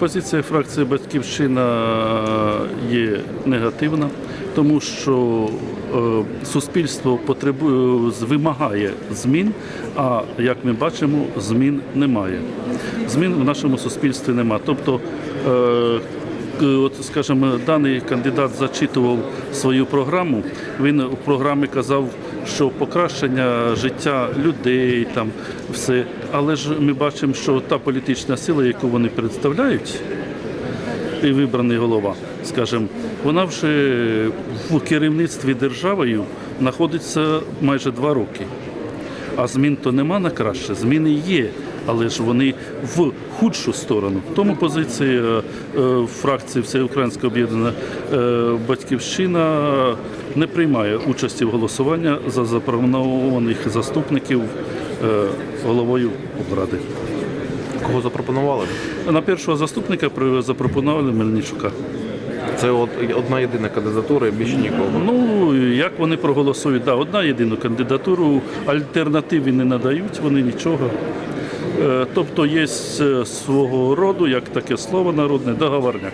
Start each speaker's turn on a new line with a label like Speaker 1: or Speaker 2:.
Speaker 1: Позиція фракції Батьківщина є негативна, тому що е, суспільство потребує вимагає змін, а як ми бачимо, змін немає. Змін в нашому суспільстві немає. Тобто, е, от, скажімо, даний кандидат зачитував свою програму. Він у програмі казав, що покращення життя людей, там все. Але ж ми бачимо, що та політична сила, яку вони представляють, і вибраний голова, скажімо, вона вже в керівництві державою знаходиться майже два роки. А змін то нема на краще, зміни є, але ж вони в худшу сторону. Тому позиція е, фракції Всеукраїнська об'єднана е, батьківщина не приймає участі в голосуванні за запропонованих заступників е, головою облради.
Speaker 2: Кого запропонували?
Speaker 1: На першого заступника запропонували Мельничука.
Speaker 2: Це одна єдина кандидатура і більше нікого.
Speaker 1: Ну як вони проголосують? Да, одна єдину кандидатуру, альтернативи не надають, вони нічого. Е, Тобто є е, свого роду, як таке слово народне, договорняк.